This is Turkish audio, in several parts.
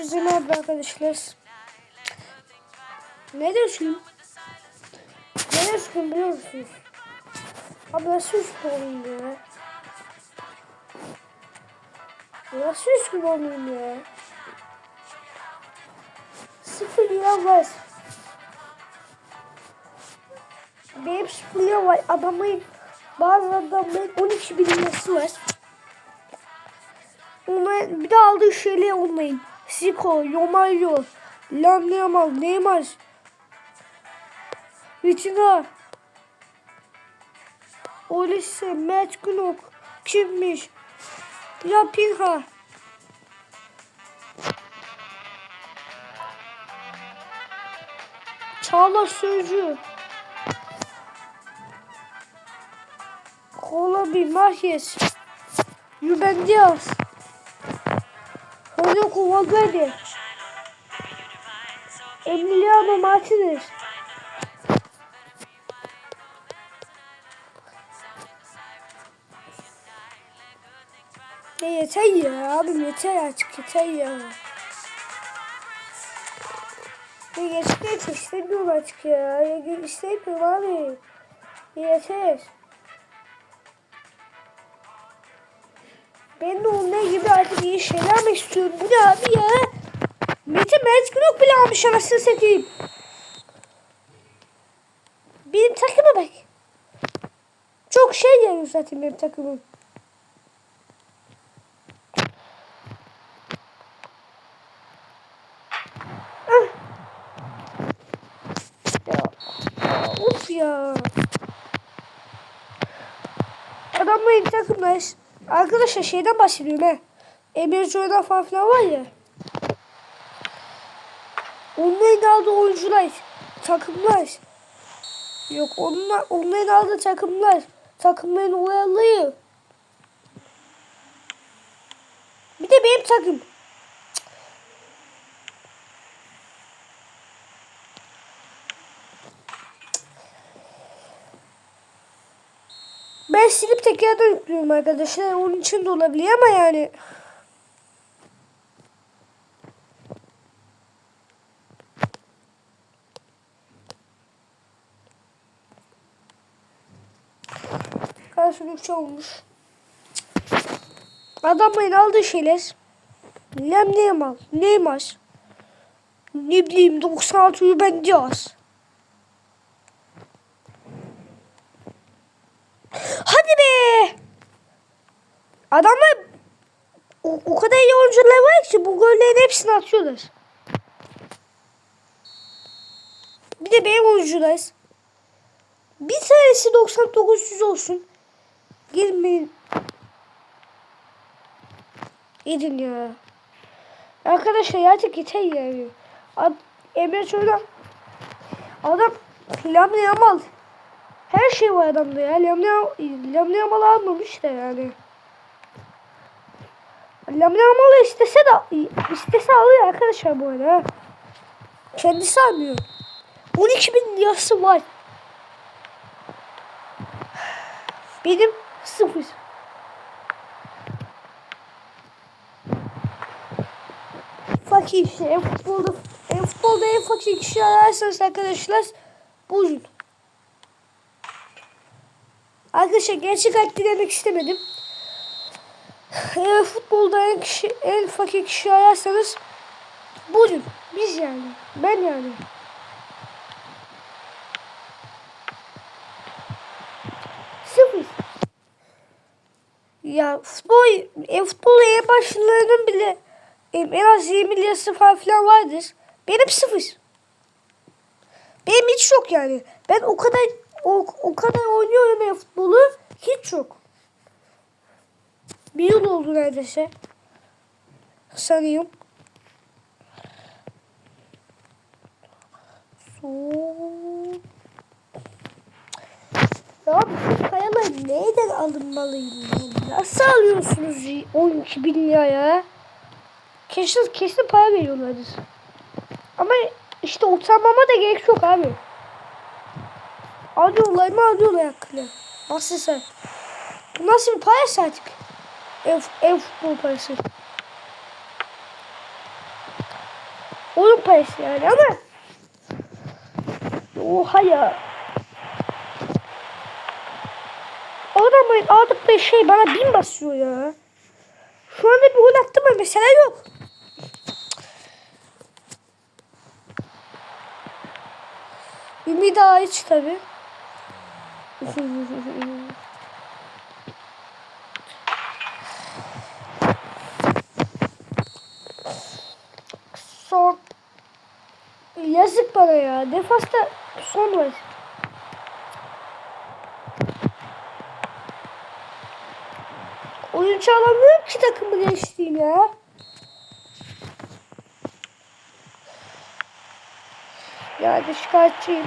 Hepinize merhaba arkadaşlar. Ne diyorsun? Ne diyorsun biliyor musunuz? Abi nasıl üstü olayım ya? Nasıl üstü olayım ya? Sıfır lira var. Benim sıfır lira var. Adamın bazı adamların 12 bin lirası var. Ona bir de aldığı şeyler olmayın. Zico, Romario, Lam Yamal, Neymar, Vitinha, Olise, Mert Günok, kimmiş? Rapinha. Çağlar Sözcü. Kolabi, Marquez, Ruben Diaz. Rodrigo Valverde. Emiliano Martinez. Ya yeter ya abim yeter artık yeter ya. Ya yeter istemiyorum artık ya. ya istemiyorum abi. Yeter. Ben de onlar gibi artık iyi şeyler mi istiyorum? Bu ne abi ya? Mete Mert Günok bile almış anasını satayım. Benim takıma bak. Çok şey yani zaten benim takımım. Ah. Ya. Adamların takımlar Arkadaşlar şeyden bahsediyorum he. Emir Jordan falan filan var ya. Onların aldığı oyuncular, takımlar. Yok onlar, onların aldığı takımlar, takımların oyalayı. Bir de benim takım. Ben silip tekrardan yüklüyorum arkadaşlar. Onun için de olabilir ama yani. Karşılıkçı olmuş. Adamların aldığı şeyler. Lem Neymar, Neymar. Ne bileyim 96 Ruben Diaz. Hadi be. Adamlar o, o kadar iyi oyuncular var ki bu gollerin hepsini atıyorlar. Bir de benim oyuncular. Bir tanesi 99 olsun. Girmeyin. Gidin ya. Arkadaşlar artık yeter yani. Ad, Emre Çor'dan adam Lam Yamal her şey var adamda ya. Lam Yamal almamış da yani. Lam Yamal istese de istese alıyor arkadaşlar bu arada. Kendisi almıyor. 12 bin lirası var. Benim sıfır. Fakir işte en futbolda en futbolda fakir kişi ararsanız arkadaşlar buyurun. Arkadaşlar gerçek hayatta demek istemedim. Eğer futbolda en, kişi, en fakir kişi ararsanız buyurun. Biz yani. Ben yani. Sıfır. Ya futbol, e, futbol en başlarının bile en az 20 lirası falan filan vardır. Benim sıfır. Benim hiç yok yani. Ben o kadar o, o kadar oynuyorum ya futbolu hiç yok. Bir yıl oldu neredeyse. Sanıyorum. So... Ya bu kayalar neyden alınmalıyım? Nasıl alıyorsunuz 12 bin liraya? Kesin, kesin para veriyorlardır. Ama işte utanmama da gerek yok abi. Alıyorlar mı alıyorlar hakkını. Nasıl sen? Bu nasıl bir parası artık? Ev, ev futbol parası. Oyun parası yani ama Oha ya. Adamın aldıkları şey bana bin basıyor ya. Şu anda bir gol attı mı mesela yok. Ümit hariç tabi. Son. Yazık bana ya. Defasta son var. Oyuncu alamıyorum ki takımı geçtiğim ya. Yani şikayetçiyim.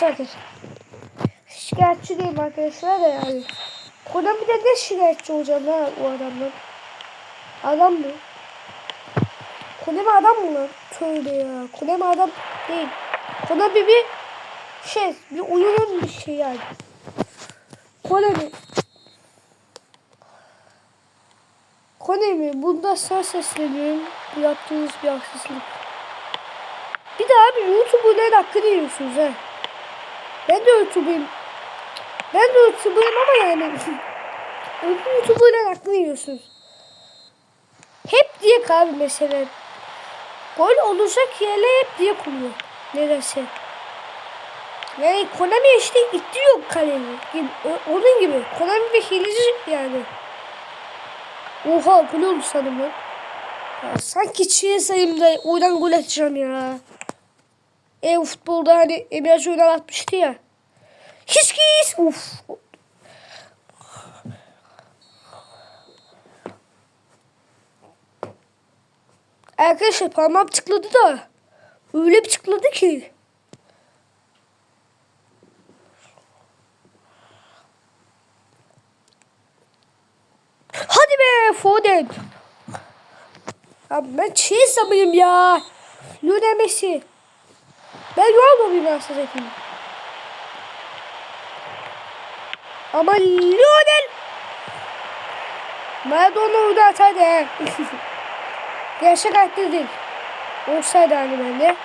Şakir. Şikayetçi değilim arkadaşlar da yani. Konami'de ne şikayetçi olacağım ha o adamdan. Adam mı? Konami adam mı lan? Tövbe ya. Konami adam değil. Konami bir şey, bir oyunun bir şey yani. Konami. Konami bunda sana sesleniyorum. Yaptığınız bir haksızlık. Bir de abi YouTuber'ların hakkını yiyorsunuz ha. Ben de YouTuber'ım. Ben de YouTuber'ım ama yani. Öbür YouTuber'ların hakkını yiyorsunuz. Hep diye abi mesela. Gol olacak yerle hep diye kuruyor. Nedense. Yani Konami işte ittiriyor kalemi. Gibi, Onun gibi. Konami bir hileci yani. Oha gol oldu sanırım. Ya, sanki çiğ sayayım da oradan gol atacağım ya. E futbolda hani Emre Oynar atmıştı ya. Hiç kis. Uf. Arkadaşlar parmağım tıkladı da. Öyle bir tıkladı ki. Hadi be Foden. Ya ben çiğ ya. Lionel Messi. Ben Ronaldo'yum ben size yapayım. Ama Lionel Maradona orada atardı he. Gerçek hayatta değil. Olsaydı hani bende.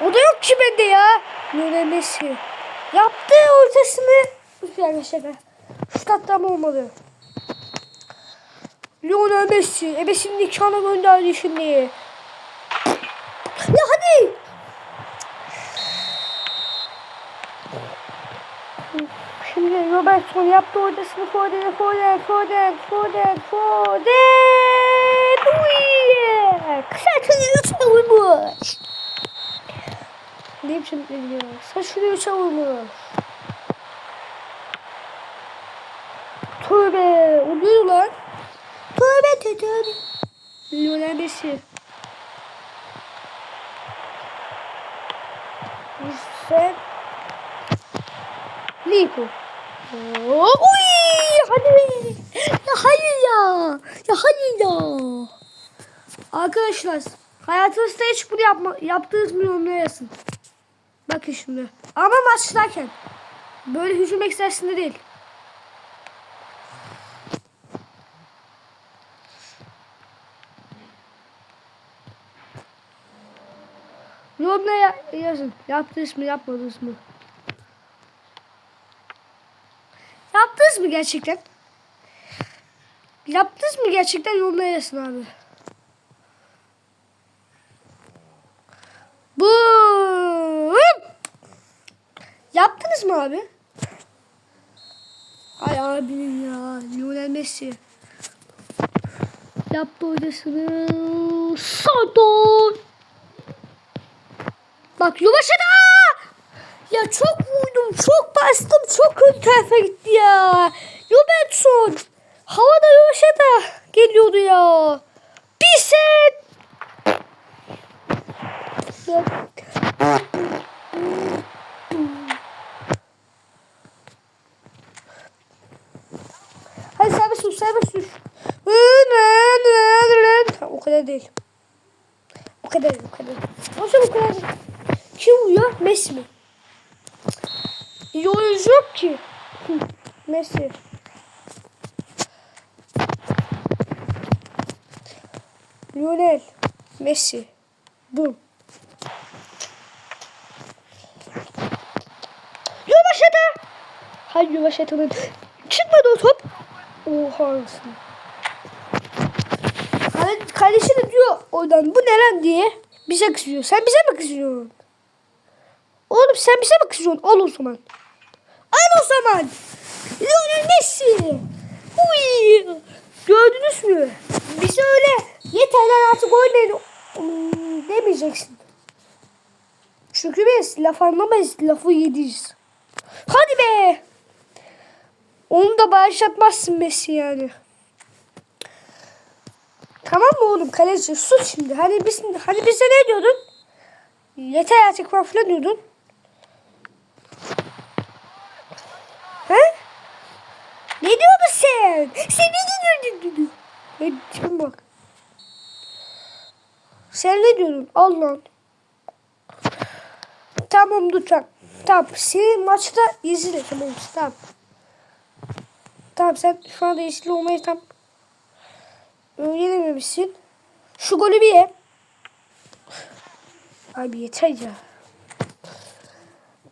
O da yok ki bende ya. Lionel Messi. Yaptı ortasını. Yani şaka. Şu tatlam olmadı. Lionel Messi. Ebesinin nikahına gönderdi şimdi. Ya hadi. Şimdi Robertson yaptı ortasını Foden, Foden, Foden, Foden, Foden. Uy! Kısa üçe vurmuş. Ne biçim ya? Saçını üçe vurmuş. Tövbe. O ne lan? Tövbe tövbe. Lionel Messi. Sen Nico. Oo, Uy, hadi. Ya hayır ya. Ya hayır ya. Arkadaşlar hayatınızda hiç bunu yapma, yaptınız mı yorumlara yazın. Bakın şimdi. Ama maçtayken. Böyle hücum egzersizinde değil. Yorumlara ya- yazın. Yaptınız mı yapmadınız mı? Yaptınız mı gerçekten? Yaptınız mı gerçekten yorumlara yazın abi. Bu Yaptınız mı abi? Ay abinin ya. Lionel Messi. Yaptı oynasını. Santos. Bak Yuvaşa'da. Ya çok vurdum, çok bastım, çok ön tarafa gitti ya. Robertson. Havada Yuvaşa'da geliyordu ya. Bir set. Ya. Hadi serbest dur, serbest dur. O kadar değil. O kadar o kadar. Nasıl o kadar değil? Kim uyuyor? Messi mi? İyi oyuncu yok ki. Messi. Lionel. Messi. Bum. Yavaşata. Hayır yavaşatanın. Çıkmadı o top. Oha anasını. Kale- de diyor oradan bu ne lan diye. Bize kızıyor. Sen bize mi kızıyorsun? Oğlum sen bize mi kızıyorsun? Al o zaman. Zaman. Lionel Messi. Uy. Gördünüz mü? Bize öyle yeter lan artık oynayın demeyeceksin. Çünkü biz laf anlamayız. Lafı yediyiz. Hadi be. Onu da bağışlatmazsın Messi yani. Tamam mı oğlum kaleci sus şimdi. Hani biz hani bize ne diyordun? Yeter artık falan diyordun. He? Ne diyordun sen? Sen ne diyordun? Ne diyordun bak. Sen ne diyordun? Al lan. Tamam lütfen. Tamam. Senin maçta izle. Tamam. Tamam. Tamam sen şu anda yeşil olmayı tam öğrenememişsin. Şu golü bir ye. Abi yeter ya.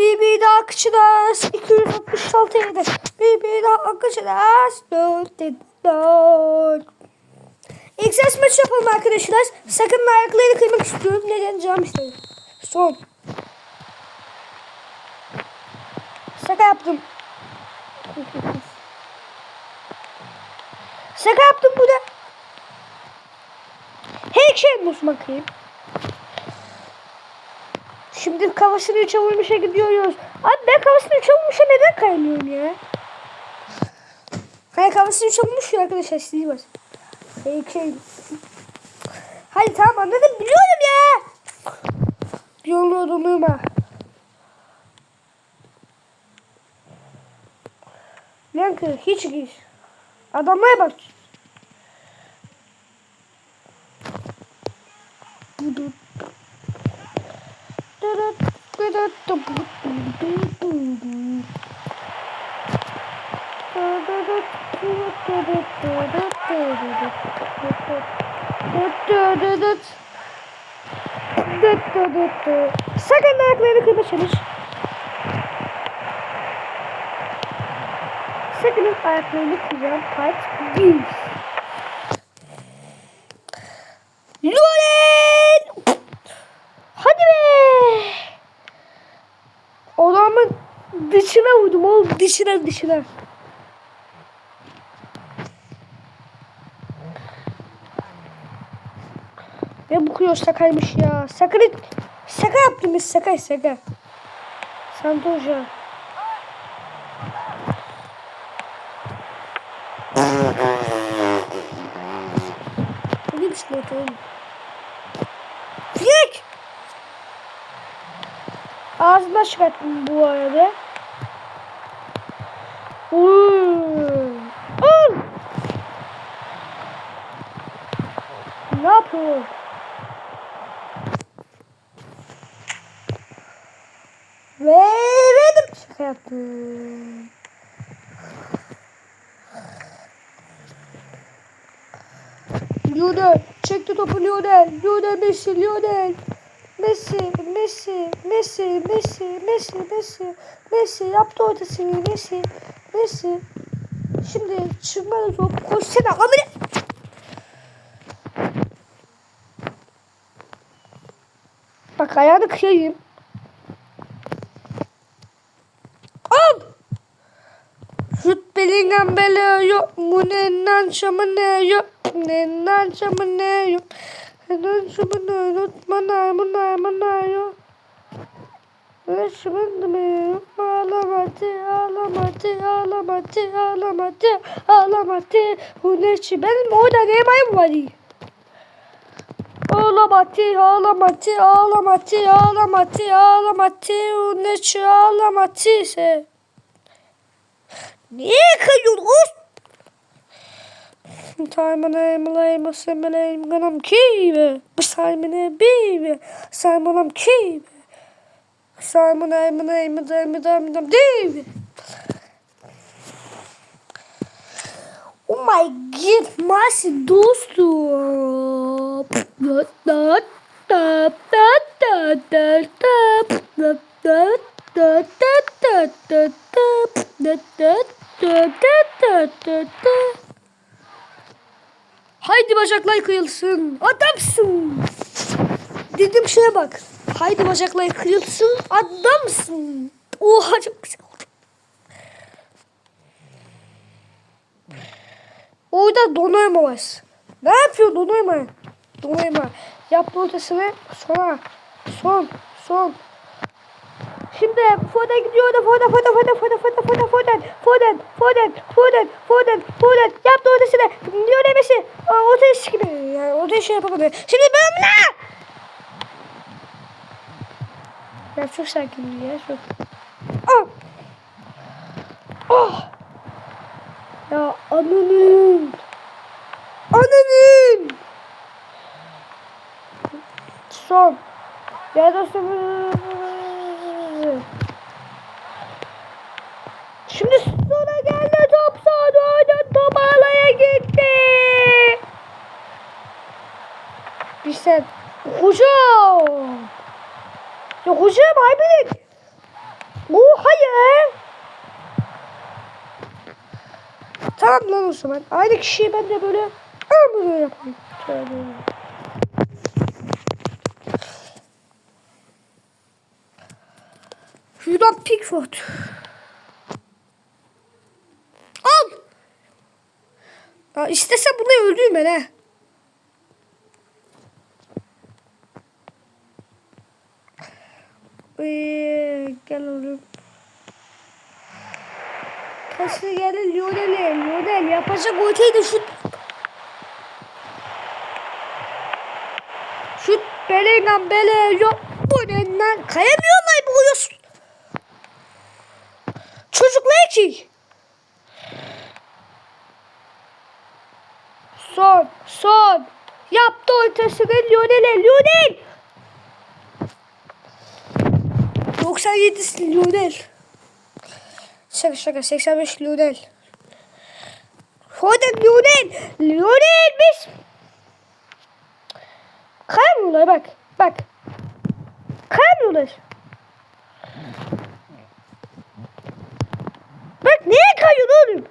Bir daha kıçıdas. 266 yedi. Bir daha kıçıdas. Dört dört. Egzersiz maçı yapalım arkadaşlar. Sakın ayaklarını kıymak istiyorum. Neden canım istedim. Son. Şaka yaptım. Şaka yaptım bu da. Her şey bakayım. Şimdi kafasını üçe vurmuşa gidiyoruz. Abi ben kafasını üçe vurmuşa neden kaymıyorum ya? Hayır kafasını üçe vurmuş ya arkadaşlar var. Her şey. Hadi tamam anladım biliyorum ya. Yolunu donuyma. Yankı hiç gir. Adamlara bak. Sakın ayaklarını kırma. Sakın ayaklarını kıracağım. Part 1. Loren! Hadi be! Odamın dışına vurdum oğlum. Dışına dışına. Ve bu kuyuyor sakaymış ya. Sakın Saka yaptım biz sakay saka. Santoja. Ne bisiklet oğlum? Yek! Ağzından çıkarttım bu arada. Al! Ne yapıyor? Ve verdim. Şaka yaptım. Lionel çekti topu Lionel. Lionel Messi Lionel. Messi, Messi, Messi, Messi, Messi, Messi, Messi yaptı ortasını Messi, Messi. Şimdi çıkmadı top. Koşsana amına. Bak ayağını kıyayım. Al. Şut Bellingham beliyor. Bu nennen şamane yok. Nennen şamane yok. Nennen şamane yok. Mana mana mana yok. Şimdi mi? Ağlamadı, ağlamadı, ağlamadı, ağlamadı, ağlamadı. Bu ne çi? Benim orada ne mayım var? Ağlamadı, ağlamadı, ağlamadı, ağlamadı, ağlamadı. Bu ne çi? Ağlamadı ise. Niye kayıyorsun? Simon Emily, Simon Ganam Kive, Simon Bive, Simon Kive, Salmon elmon elmon elmon elmon değil. Oh my god, nasıl dostum? Haydi bacaklar kıyılsın. Adamsın. Dedim şeye bak. Haydi bacaklar kıyılsın. Adamsın. Oha çok güzel. Orada donayma var. Ne yapıyor donayma? Donayma. Yapma ortasını sonra. Son. Son. Şimdi Foden gidiyor da Foden Foden Foden Foden Foden Foden Foden Foden Foden Foden Foden Foden yaptı ortasını Messi Aa, ortaya gibi yani ortaya şey yapamadı şimdi ben ne ya çok sakin ya çok ah! Ah! Ya ananın. Ananın! Son. Ya dostum Şimdi sonra geldi top oynadı top ağlaya gitti. Bir sen. Hocam. Ya hocam harbiden. Oh hayır. Tamam lan o zaman. Aynı kişiyi ben de böyle böyle yapayım. Tövbe. Şuradan Pickford. Al. Ya istesem bunu öldüreyim ben. Gel oğlum. Kaslı geldi Lionel'e. Lionel yapacak ortaydı şut. Şut Bellingham Bele yok. Bu ne lan? Kayamıyorlar bu uyuyorsun. Çocuklar ki. Son, son. Yaptı ortasını Lionel'e. Lionel. 87 Ludel. Şaka şaka 85 Ludel. Hadi Ludel. Ludel biz. Kayın bunlar bak. Bak. Kayın bunlar. Bak neye kayıyor oğlum?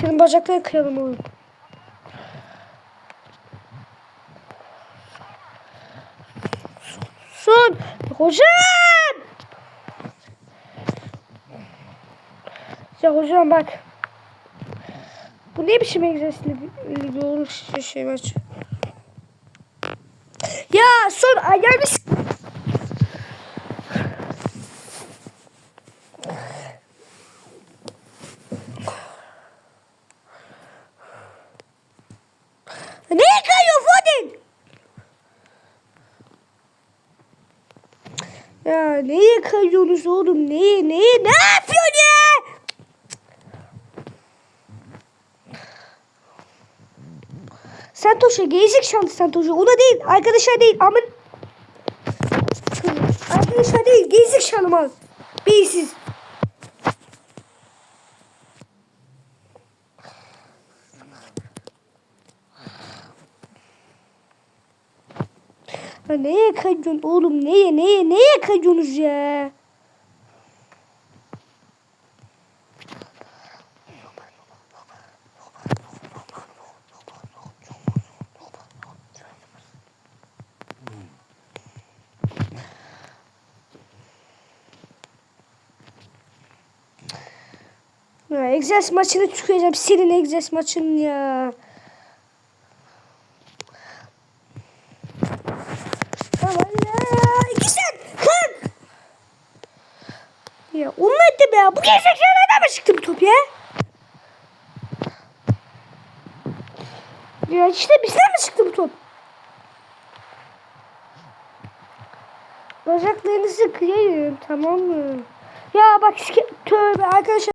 Senin bacakları kıralım oğlum. Son. Hocam. Ya hocam bak. Bu ne biçim egzersizli bir olur şey maç. Ya son ayağını s- Neye kayıyor Foden? Ya neye kayıyorsunuz oğlum? Neye neye ne yapıyorsun ya? Santoş'a gelecek şans Santoş'a. Ona değil. Arkadaşlar değil. Ama Arkadaşlar değil. Gelecek şanım Beysiz. Ya neye kayıyorsun oğlum? Neye neye neye kayıyorsunuz ya? Ya egzersiz maçını çıkacağım. Senin egzersiz maçın ya. Tamam ya. İki sen. Kalk. Ya onu gerizekalılardan mı çıktı bu top ya? Ya işte bizden mi çıktı bu top? Bacaklarınızı kıyayım tamam mı? Ya bak tövbe arkadaşlar.